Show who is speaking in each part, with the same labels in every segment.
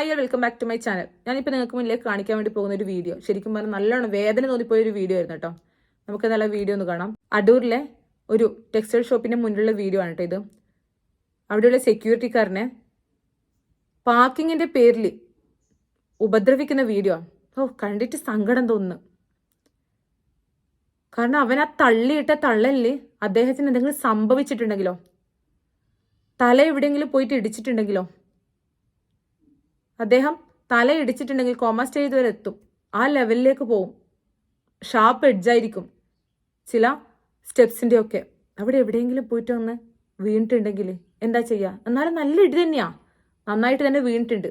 Speaker 1: Hi welcome back to my channel ഞാനിപ്പോൾ നിങ്ങൾക്ക് മുന്നിലേക്ക് കാണിക്കാൻ വേണ്ടി പോകുന്ന ഒരു വീഡിയോ ശരിക്കും പറഞ്ഞാൽ നല്ലോണം വേദന തോന്നിപ്പോയ ഒരു വീഡിയോ ആയിരുന്നു കേട്ടോ. നമുക്ക് നല്ല വീഡിയോ ഒന്ന് കാണാം. അടൂരിലെ ഒരു ടെക്സ്റ്റൈൽ ഷോപ്പിന്റെ മുന്നിലുള്ള വീഡിയോ ആണ് കേട്ടോ ഇത്. അവിടെയുള്ള സെക്യൂരിറ്റിക്കാരനെ പാർക്കിങ്ങിന്റെ പേരിൽ ഉപദ്രവിക്കുന്ന വീഡിയോ ഓ കണ്ടിട്ട് സങ്കടം തോന്നുന്നു. കാരണം അവൻ ആ തള്ളിയിട്ട തള്ളലിൽ അദ്ദേഹത്തിന് എന്തെങ്കിലും സംഭവിച്ചിട്ടുണ്ടെങ്കിലോ? തല എവിടെയെങ്കിലും പോയിട്ട് ഇടിച്ചിട്ടുണ്ടെങ്കിലോ? അദ്ദേഹം തല ഇടിച്ചിട്ടുണ്ടെങ്കിൽ കോമ സ്റ്റേജ് വരെ എത്തും ആ ലെവലിലേക്ക് പോവും. ഷാർപ്പ് എഡ്ജായിരിക്കും ചില സ്റ്റെപ്സിന്റെ ഒക്കെ. അവിടെ എവിടെയെങ്കിലും പോയിട്ട് ഒന്ന് വീണിട്ടുണ്ടെങ്കിൽ എന്താ ചെയ്യുക എന്നാലും നല്ല ഇടി തന്നെയാ. നന്നായിട്ട് തന്നെ വീണിട്ടുണ്ട്.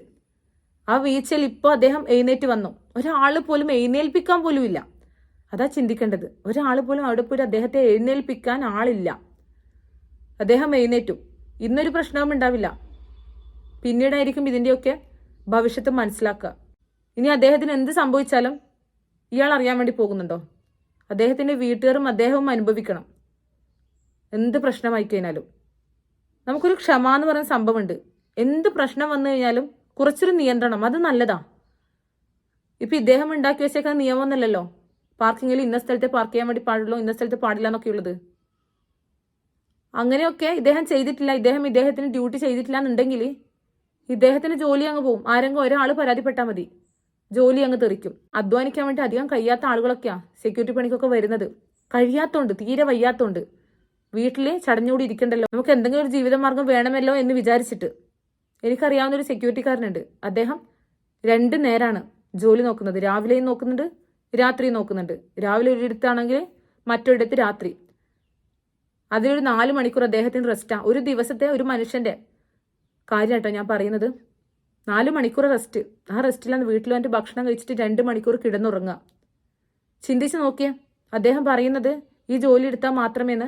Speaker 1: ആ വീഴ്ചയിൽ ഇപ്പോൾ അദ്ദേഹം എഴുന്നേറ്റ് വന്നു. ഒരാൾ പോലും എഴുന്നേൽപ്പിക്കാൻ പോലും ഇല്ല. അതാ ചിന്തിക്കേണ്ടത്. ഒരാൾ പോലും അവിടെ പോയിട്ട് അദ്ദേഹത്തെ എഴുന്നേൽപ്പിക്കാൻ ആളില്ല. അദ്ദേഹം എഴുന്നേറ്റു. ഇന്നൊരു പ്രശ്നവും ഉണ്ടാവില്ല. പിന്നീടായിരിക്കും ഇതിന്റെയൊക്കെ ഭവിഷ്യത്ത് മനസ്സിലാക്കുക. ഇനി അദ്ദേഹത്തിന് എന്ത് സംഭവിച്ചാലും ഇയാൾ അറിയാൻ വേണ്ടി പോകുന്നുണ്ടോ? അദ്ദേഹത്തിന്റെ വീട്ടുകാരും അദ്ദേഹവും അനുഭവിക്കണം. എന്ത് പ്രശ്നമായി കഴിഞ്ഞാലും നമുക്കൊരു ക്ഷമ എന്ന് പറയുന്ന സംഭവമുണ്ട്. എന്ത് പ്രശ്നം വന്നു കഴിഞ്ഞാലും കുറച്ചൊരു നിയന്ത്രണം അത് നല്ലതാ. ഇപ്പൊ ഇദ്ദേഹം ഉണ്ടാക്കി വെച്ചേക്കുന്ന നിയമമൊന്നുമല്ലല്ലോ? പാർക്കിങ്ങിൽ ഇന്ന സ്ഥലത്തെ പാർക്ക് ചെയ്യാൻ വേണ്ടി പാടുള്ളൂ ഇന്ന സ്ഥലത്ത് പാടില്ല എന്നൊക്കെ ഉള്ളത്. അങ്ങനെയൊക്കെ ഇദ്ദേഹം ചെയ്തിട്ടില്ല ഇദ്ദേഹം ഇദ്ദേഹത്തിന് ഡ്യൂട്ടി ചെയ്തിട്ടില്ല എന്നുണ്ടെങ്കിൽ ഇദ്ദേഹത്തിന് ജോലി അങ്ങ് പോകും ആരെങ്കിലും ഒരാൾ പരാതിപ്പെട്ടാൽ മതി. ജോലി അങ്ങ് തെറിക്കും. അധ്വാനിക്കാൻ വേണ്ടി അധികം കഴിയാത്ത ആളുകളൊക്കെയാ സെക്യൂരിറ്റി പണിക്കൊക്കെ വരുന്നത്. കഴിയാത്തോണ്ട് തീരെ വയ്യാത്തോണ്ട്. വീട്ടിൽ ചടഞ്ഞുകൂടി ഇരിക്കണ്ടല്ലോ. നമുക്ക് എന്തെങ്കിലും ഒരു ജീവിതമാർഗം വേണമല്ലോ എന്ന് വിചാരിച്ചിട്ട്. എനിക്കറിയാവുന്ന ഒരു സെക്യൂരിറ്റിക്കാരനുണ്ട് അദ്ദേഹം രണ്ട് നേരാണ് ജോലി നോക്കുന്നത്. രാവിലെയും നോക്കുന്നുണ്ട് രാത്രിയും നോക്കുന്നുണ്ട്. രാവിലെ ഒരിടത്താണെങ്കിൽ മറ്റൊരിടത്ത് രാത്രി. അതിലൊരു നാല് മണിക്കൂർ അദ്ദേഹത്തിന് റെസ്റ്റാ ഒരു ദിവസത്തെ ഒരു മനുഷ്യന്റെ കാര്യം കേട്ടോ ഞാൻ പറയുന്നത്. നാല് മണിക്കൂർ റെസ്റ്റ് ആ റെസ്റ്റിലാണ് വീട്ടിൽ വന്നിട്ട് ഭക്ഷണം കഴിച്ചിട്ട് രണ്ട് മണിക്കൂർ കിടന്നുറങ്ങുക. ചിന്തിച്ച് നോക്കിയേ അദ്ദേഹം പറയുന്നത് ഈ ജോലി എടുത്താൽ മാത്രമേന്ന്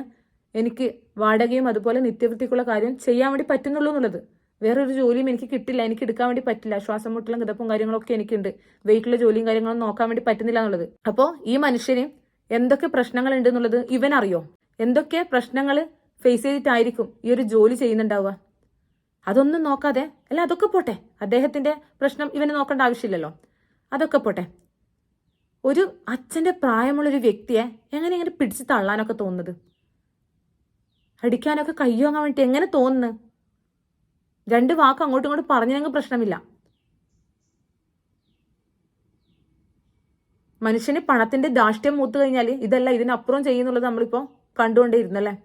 Speaker 1: എനിക്ക് വാടകയും അതുപോലെ നിത്യവൃത്തിക്കുള്ള കാര്യം ചെയ്യാൻ വേണ്ടി പറ്റുന്നുള്ളൂ എന്നുള്ളത്. വേറൊരു ജോലിയും എനിക്ക് കിട്ടില്ല എനിക്ക് എടുക്കാൻ വേണ്ടി പറ്റില്ല. ശ്വാസം മുട്ടലും കിതപ്പും കാര്യങ്ങളൊക്കെ എനിക്കുണ്ട്. വെയിറ്റുള്ള ജോലിയും കാര്യങ്ങളും നോക്കാൻ വേണ്ടി പറ്റുന്നില്ല എന്നുള്ളത്. അപ്പോൾ ഈ മനുഷ്യന് എന്തൊക്കെ പ്രശ്നങ്ങൾ ഉണ്ട് എന്നുള്ളത് ഇവൻ അറിയോ എന്തൊക്കെ പ്രശ്നങ്ങൾ ഫേസ് ചെയ്തിട്ടായിരിക്കും ഈ ഒരു ജോലി ചെയ്യുന്നുണ്ടാവുക? അതൊന്നും നോക്കാതെ അല്ല അതൊക്കെ പോട്ടെ. അദ്ദേഹത്തിന്റെ പ്രശ്നം ഇവന് നോക്കേണ്ട ആവശ്യമില്ലല്ലോ. അതൊക്കെ പോട്ടെ. ഒരു അച്ഛന്റെ പ്രായമുള്ളൊരു വ്യക്തിയെ എങ്ങനെ ഇങ്ങനെ പിടിച്ച് തള്ളാനൊക്കെ തോന്നുന്നത്? അടിക്കാനൊക്കെ കയ്യോങ്ങാൻ വേണ്ടി എങ്ങനെ തോന്നുന്നു? രണ്ട് വാക്ക് അങ്ങോട്ടും ഇങ്ങോട്ടും പറഞ്ഞെങ്കിൽ പ്രശ്നമില്ല. മനുഷ്യന് പണത്തിന്റെ ദാഷ്ട്യം മൂത്തു കഴിഞ്ഞാൽ ഇതല്ല ഇതിനപ്പുറം ചെയ്യുന്നുള്ളത് നമ്മളിപ്പോ കണ്ടുകൊണ്ടേ ഇരുന്നല്ലേ?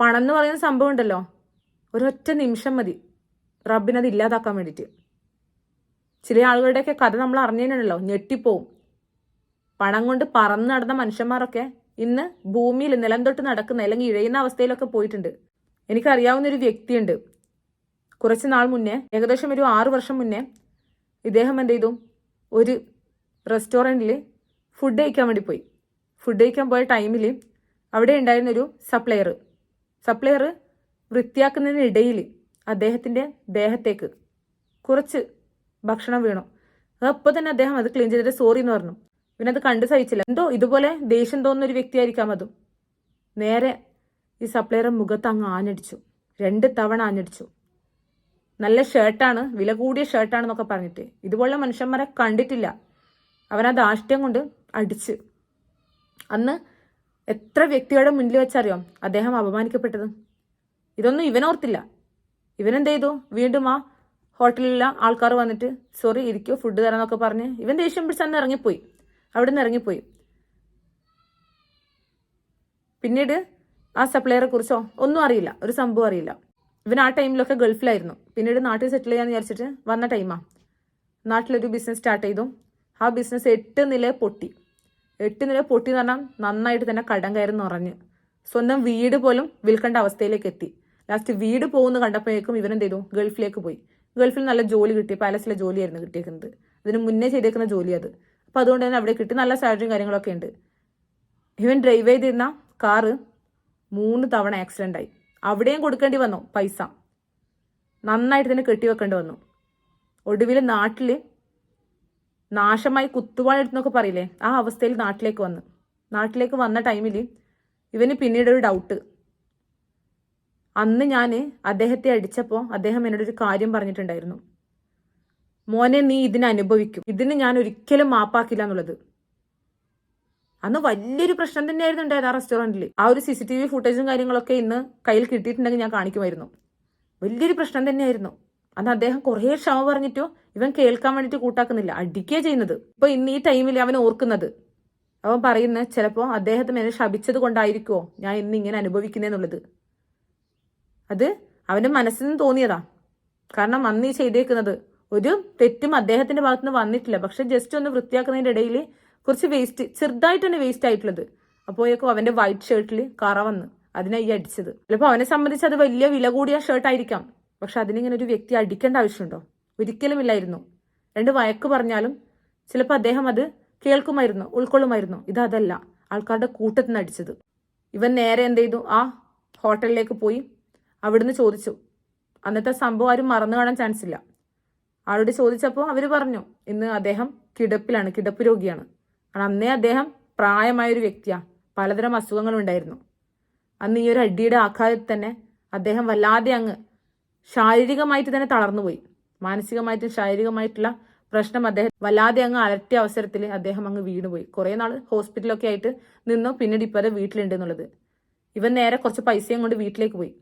Speaker 1: പണം എന്ന് പറയുന്ന സംഭവം ഉണ്ടല്ലോ. ഒരൊറ്റ നിമിഷം മതി. റബ്ബിനത് ഇല്ലാതാക്കാൻ വേണ്ടിയിട്ട് ചില ആളുകളുടെയൊക്കെ കഥ നമ്മൾ അറിഞ്ഞതിനുണ്ടല്ലോ ഞെട്ടിപ്പോവും. പണം കൊണ്ട് പറന്ന് നടന്ന മനുഷ്യന്മാരൊക്കെ ഇന്ന് ഭൂമിയിൽ നിലം തൊട്ട് നടക്കുന്ന അല്ലെങ്കിൽ ഇഴയുന്ന അവസ്ഥയിലൊക്കെ പോയിട്ടുണ്ട്. എനിക്കറിയാവുന്ന ഒരു വ്യക്തിയുണ്ട്. കുറച്ച് നാൾ മുന്നേ ഏകദേശം ഒരു ആറു വർഷം മുന്നേ ഇദ്ദേഹം എന്ത് ചെയ്തു? ഒരു റെസ്റ്റോറന്റിൽ ഫുഡ് കഴിക്കാൻ വേണ്ടി പോയി. ഫുഡ് കഴിക്കാൻ പോയ ടൈമിൽ അവിടെ ഉണ്ടായിരുന്നൊരു സപ്ലയർ സപ്ലയർ വൃത്തിയാക്കുന്നതിനിടയിൽ അദ്ദേഹത്തിന്റെ ദേഹത്തേക്ക് കുറച്ച് ഭക്ഷണം വീണു. അപ്പോൾ തന്നെ അദ്ദേഹം അത് ക്ലീൻ ചെയ്തിട്ട് സോറി എന്ന് പറഞ്ഞു. പിന്നെ അത് കണ്ട് സഹിച്ചില്ല. എന്തോ ഇതുപോലെ ദേഷ്യം തോന്നുന്ന ഒരു വ്യക്തിയായിരിക്കാം അതും. നേരെ ഈ സപ്ലയറെ മുഖത്ത് അങ്ങ് ആഞ്ഞടിച്ചു. രണ്ട് തവണ ആഞ്ഞടിച്ചു. നല്ല ഷർട്ടാണ് വില കൂടിയ ഷർട്ടാണെന്നൊക്കെ പറഞ്ഞിട്ട്. ഇതുപോലുള്ള മനുഷ്യന്മാരെ കണ്ടിട്ടില്ല. അവനാ ദാഷ്ട്യം കൊണ്ട് അടിച്ച്. അന്ന് എത്ര വ്യക്തികളുടെ മുന്നിൽ വെച്ചറിയാം അദ്ദേഹം അപമാനിക്കപ്പെട്ടത്? ഇതൊന്നും ഇവനോർത്തില്ല. ഇവനെന്ത് ചെയ്തു വീണ്ടും ആ ഹോട്ടലിലുള്ള ആൾക്കാർ വന്നിട്ട് സോറി ഇരിക്കോ ഫുഡ് തരാന്നൊക്കെ പറഞ്ഞ് ഇവൻ ദേഷ്യം പിടിച്ച് അന്ന് ഇറങ്ങിപ്പോയി. അവിടെ നിന്ന് ഇറങ്ങിപ്പോയി. പിന്നീട് ആ സപ്ലൈയറെ കുറിച്ചോ ഒന്നും അറിയില്ല. ഒരു സംഭവം അറിയില്ല. ഇവൻ ആ ടൈമിലൊക്കെ ഗൾഫിലായിരുന്നു. പിന്നീട് നാട്ടിൽ സെറ്റിൽ ചെയ്യാന്ന് വിചാരിച്ചിട്ട് വന്ന ടൈമാ. നാട്ടിലൊരു ബിസിനസ് സ്റ്റാർട്ട് ചെയ്തു. ആ ബിസിനസ് എട്ട് നില പൊട്ടി. എട്ട് നില പൊട്ടി എന്ന് പറഞ്ഞാൽ നന്നായിട്ട് തന്നെ കടം കയറി നിറഞ്ഞ് സ്വന്തം വീട് പോലും വിൽക്കേണ്ട അവസ്ഥയിലേക്ക് എത്തി. ലാസ്റ്റ് വീട് പോകുന്ന കണ്ടപ്പോഴേക്കും ഇവരെന്ത് ചെയ്തു ഗൾഫിലേക്ക് പോയി. ഗൾഫിൽ നല്ല ജോലി കിട്ടി. പാലസിലെ ജോലിയായിരുന്നു കിട്ടിയേക്കുന്നത്. അതിന് മുന്നേ ചെയ്തേക്കുന്ന ജോലി അത്. അപ്പോൾ അതുകൊണ്ട് തന്നെ അവിടെ കിട്ടി. നല്ല സാലറിയും കാര്യങ്ങളൊക്കെ ഉണ്ട്. ഇവൻ ഡ്രൈവ് ചെയ്തിരുന്ന കാറ് മൂന്ന് തവണ ആക്സിഡന്റ് ആയി. അവിടെയും കൊടുക്കേണ്ടി വന്നു പൈസ. നന്നായിട്ട് തന്നെ കെട്ടിവെക്കേണ്ടി വന്നു. ഒടുവിൽ നാട്ടിൽ നാശമായി കുത്തുവാഴെടുത്തെന്നൊക്കെ പറയില്ലേ? ആ അവസ്ഥയിൽ നാട്ടിലേക്ക് വന്നു. നാട്ടിലേക്ക് വന്ന ടൈമിൽ ഇവന് പിന്നീട് ഒരു ഡൗട്ട് അന്ന് ഞാൻ അദ്ദേഹത്തെ അടിച്ചപ്പോൾ അദ്ദേഹം എന്നോടൊരു കാര്യം പറഞ്ഞിട്ടുണ്ടായിരുന്നു. മോനെ നീ ഇതിനെ അനുഭവിക്കും. ഇതിന് ഞാൻ ഒരിക്കലും മാപ്പാക്കില്ല എന്നുള്ളത്. അന്ന് വലിയൊരു പ്രശ്നം തന്നെയായിരുന്നു ഉണ്ടായത് ആ റെസ്റ്റോറന്റിൽ ആ ഒരു സി സി ടി വി ഫുട്ടേജും കാര്യങ്ങളൊക്കെ ഇന്ന് കയ്യിൽ കിട്ടിയിട്ടുണ്ടെങ്കിൽ ഞാൻ കാണിക്കുമായിരുന്നു. വലിയൊരു പ്രശ്നം തന്നെയായിരുന്നു. അന്ന് അദ്ദേഹം കുറേ ക്ഷമ പറഞ്ഞിട്ടോ ഇവൻ കേൾക്കാൻ വേണ്ടിയിട്ട് കൂട്ടാക്കുന്നില്ല. അടിക്കുക ചെയ്യുന്നത്. ഇപ്പൊ ഇന്ന് ഈ ടൈമിൽ അവൻ ഓർക്കുന്നത്. അവൻ പറയുന്നത് ചിലപ്പോൾ അദ്ദേഹത്തെ എന്നെ ശപിച്ചത് കൊണ്ടായിരിക്കുമോ ഞാൻ ഇന്ന് ഇങ്ങനെ അനുഭവിക്കുന്നതെന്നുള്ളത് അത് മനസ്സിൽ നിന്ന് തോന്നിയതാ. കാരണം അന്ന് ഈ ചെയ്തേക്കുന്നത് ഒരു തെറ്റും അദ്ദേഹത്തിന്റെ ഭാഗത്തുനിന്ന് വന്നിട്ടില്ല. പക്ഷെ ജസ്റ്റ് ഒന്ന് വൃത്തിയാക്കുന്നതിന്റെ ഇടയിൽ കുറച്ച് വേസ്റ്റ് ചെറുതായിട്ട് തന്നെ വേസ്റ്റ് ആയിട്ടുള്ളത്. അപ്പോഴേക്കും അവന്റെ വൈറ്റ് ഷർട്ടിൽ കറ വന്ന് അതിനെ ഈ അടിച്ചത്. ചിലപ്പോൾ അവനെ സംബന്ധിച്ച് അത് വലിയ വില കൂടിയ ഷർട്ട് ആയിരിക്കാം. പക്ഷെ അതിനിങ്ങനെ ഒരു വ്യക്തി അടിക്കേണ്ട ആവശ്യമുണ്ടോ? ഒരിക്കലും ഇല്ലായിരുന്നു. രണ്ട് വയക്ക് പറഞ്ഞാലും ചിലപ്പോൾ അദ്ദേഹം അത് കേൾക്കുമായിരുന്നു ഉൾക്കൊള്ളുമായിരുന്നു. ഇതല്ല ആൾക്കാരുടെ കൂട്ടത്തിന് അടിച്ചത്. ഇവൻ നേരെ എന്ത് ചെയ്തു? ആ ഹോട്ടലിലേക്ക് പോയി അവിടുന്ന് ചോദിച്ചു. അന്നത്തെ സംഭവം ആരും മറന്നു കാണാൻ ചാൻസ് ഇല്ല. ആളോട് ചോദിച്ചപ്പോൾ അവർ പറഞ്ഞു ഇന്ന് അദ്ദേഹം കിടപ്പിലാണ് കിടപ്പ് രോഗിയാണ്. കാരണം അന്നേ അദ്ദേഹം പ്രായമായൊരു വ്യക്തിയാണ് പലതരം അസുഖങ്ങളും ഉണ്ടായിരുന്നു. അന്ന് ഈ ഒരു അടിയുടെ ആഘാതത്തിൽ തന്നെ അദ്ദേഹം വല്ലാതെ അങ്ങ് ശാരീരികമായിട്ട് തന്നെ തളർന്നുപോയി. മാനസികമായിട്ടും ശാരീരികമായിട്ടുള്ള പ്രശ്നം അദ്ദേഹം വല്ലാതെ അങ്ങ് അലട്ടിയ അവസരത്തിൽ അദ്ദേഹം അങ്ങ് വീണുപോയി. കുറേ നാൾ ഹോസ്പിറ്റലൊക്കെ ആയിട്ട് നിന്നു. പിന്നീട് ഇപ്പോൾ അത് വീട്ടിലുണ്ട് എന്നുള്ളത്. ഇവൻ നേരെ കുറച്ച് പൈസയും കൊണ്ട് വീട്ടിലേക്ക് പോയി.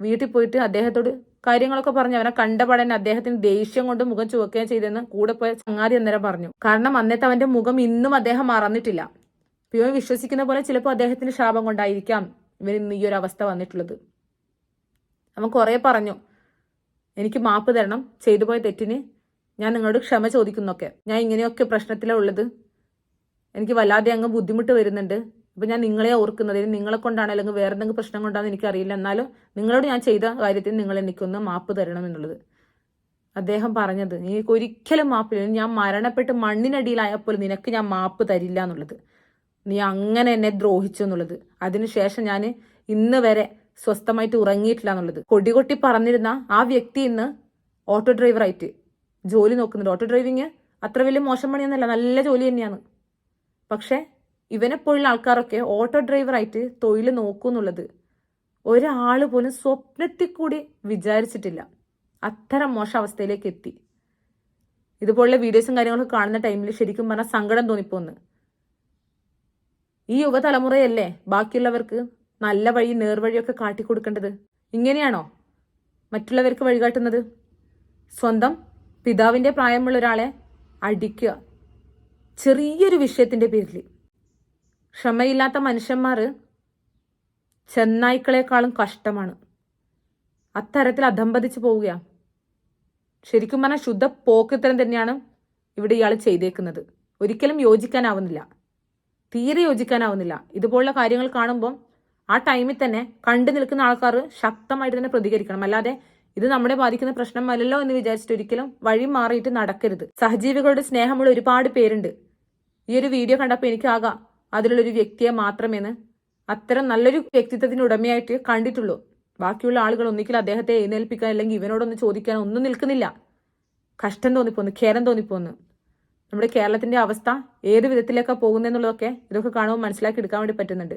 Speaker 1: വീട്ടിൽ പോയിട്ട് അദ്ദേഹത്തോട് കാര്യങ്ങളൊക്കെ പറഞ്ഞു. അവനെ കണ്ടപാടൻ അദ്ദേഹത്തിന് ദേഷ്യം കൊണ്ട് മുഖം ചുവക്കുകയും ചെയ്തെന്ന് കൂടെ പോയ ചങ്ങാതി അന്നേരം പറഞ്ഞു. കാരണം അന്നത്തെ അവന്റെ മുഖം ഇന്നും അദ്ദേഹം മറന്നിട്ടില്ല. പിയോ വിശ്വസിക്കുന്ന പോലെ ചിലപ്പോൾ അദ്ദേഹത്തിന് ശാപം കൊണ്ടായിരിക്കാം ഇവൻ ഇന്ന് ഈ ഒരു അവസ്ഥ വന്നിട്ടുള്ളത്. അവൻ കുറെ പറഞ്ഞു. എനിക്ക് മാപ്പ് തരണം. ചെയ്തു പോയ തെറ്റിന് ഞാൻ നിങ്ങളോട് ക്ഷമ ചോദിക്കുന്നൊക്കെ. ഞാൻ ഇങ്ങനെയൊക്കെ പ്രശ്നത്തിലുള്ളത് എനിക്ക് വല്ലാതെ അങ്ങ് ബുദ്ധിമുട്ട് വരുന്നുണ്ട്. ഇപ്പം ഞാൻ നിങ്ങളെ ഓർക്കുന്നത് നിങ്ങളെ കൊണ്ടാണ് അല്ലെങ്കിൽ വേറെ എന്തെങ്കിലും പ്രശ്നം കൊണ്ടാണെന്ന് എനിക്കറിയില്ല. എന്നാലും നിങ്ങളോട് ഞാൻ ചെയ്ത കാര്യത്തിൽ നിങ്ങൾ എനിക്കൊന്ന് മാപ്പ് തരണം എന്നുള്ളത്. അദ്ദേഹം പറഞ്ഞത് എനിക്ക് ഒരിക്കലും മാപ്പില്ല. ഞാൻ മരണപ്പെട്ട് മണ്ണിനടിയിലായപ്പോൾ നിനക്ക് ഞാൻ മാപ്പ് തരില്ല എന്നുള്ളത്. നീ അങ്ങനെ എന്നെ ദ്രോഹിച്ചു എന്നുള്ളത്. അതിനുശേഷം ഞാൻ ഇന്ന് വരെ സ്വസ്ഥമായിട്ട് ഉറങ്ങിയിട്ടില്ല എന്നുള്ളത്. കൊടി കൊട്ടി പറഞ്ഞിരുന്ന ആ വ്യക്തി ഇന്ന് ഓട്ടോ ഡ്രൈവറായിട്ട് ജോലി നോക്കുന്നുണ്ട്. ഓട്ടോ ഡ്രൈവിങ് അത്ര വലിയ മോശം പണിയൊന്നുമല്ല. നല്ല ജോലി തന്നെയാണ്. പക്ഷേ ഇവനെപ്പോഴുള്ള ആൾക്കാരൊക്കെ ഓട്ടോ ഡ്രൈവറായിട്ട് തൊഴിൽ നോക്കുന്നുള്ളത്. ഒരാൾ പോലും സ്വപ്നത്തിൽ കൂടി വിചാരിച്ചിട്ടില്ല. അത്തരം മോശം അവസ്ഥയിലേക്ക് എത്തി. ഇതുപോലുള്ള വീഡിയോസും കാര്യങ്ങളൊക്കെ കാണുന്ന ടൈമിൽ ശരിക്കും പറഞ്ഞാൽ സങ്കടം തോന്നിപ്പോന്ന്. ഈ യുവതലമുറയല്ലേ ബാക്കിയുള്ളവർക്ക് നല്ല വഴി നേർവഴിയൊക്കെ കാട്ടിക്കൊടുക്കേണ്ടത്? ഇങ്ങനെയാണോ? മറ്റുള്ളവർക്ക് വഴികാട്ടുന്നത് സ്വന്തം പിതാവിന്റെ പ്രായമുള്ള ഒരാളെ അടിക്കുക. ചെറിയൊരു വിഷയത്തിന്റെ പേരിൽ ക്ഷമയില്ലാത്ത മനുഷ്യന്മാർ ചെന്നായ്ക്കളെക്കാളും കഷ്ടമാണ്. അത്തരത്തിൽ അധംപതിച്ച് പോവുകയാണ് ശരിക്കും പറഞ്ഞാൽ ശുദ്ധ പോക്കിത്തരം തന്നെയാണ് ഇവിടെ ഇയാൾ ചെയ്തേക്കുന്നത്. ഒരിക്കലും യോജിക്കാനാവുന്നില്ല. തീരെ യോജിക്കാനാവുന്നില്ല. ഇതുപോലുള്ള കാര്യങ്ങൾ കാണുമ്പോൾ ആ ടൈമിൽ തന്നെ കണ്ടു നിൽക്കുന്ന ആൾക്കാർ ശക്തമായിട്ട് തന്നെ പ്രതികരിക്കണം. അല്ലാതെ ഇത് നമ്മളെ ബാധിക്കുന്ന പ്രശ്നമല്ലല്ലോ എന്ന് വിചാരിച്ചിട്ട് ഒരിക്കലും വഴി മാറിയിട്ട് നടക്കരുത്. സഹജീവികളുടെ സ്നേഹമുള്ള ഒരുപാട് പേരുണ്ട്. ഈ ഒരു വീഡിയോ കണ്ടപ്പോൾ എനിക്കാകാം അതിലുള്ളൊരു വ്യക്തിയെ മാത്രമേന്ന് അത്തരം നല്ലൊരു വ്യക്തിത്വത്തിന് ഉടമയായിട്ട് കണ്ടിട്ടുള്ളൂ. ബാക്കിയുള്ള ആളുകൾ ഒന്നിക്കൽ അദ്ദേഹത്തെ എഴുന്നേൽപ്പിക്കാൻ അല്ലെങ്കിൽ ഇവനോടൊന്ന് ചോദിക്കാൻ ഒന്നും നിൽക്കുന്നില്ല. കഷ്ടം തോന്നിപ്പോന്ന് ഖേരം തോന്നിപ്പോന്ന്. നമ്മുടെ കേരളത്തിന്റെ അവസ്ഥ ഏത് വിധത്തിലേക്കാണ് പോകുന്നതെന്നുള്ളതൊക്കെ ഇതൊക്കെ കാണുമ്പോൾ മനസ്സിലാക്കി എടുക്കാൻ വേണ്ടി പറ്റുന്നുണ്ട്.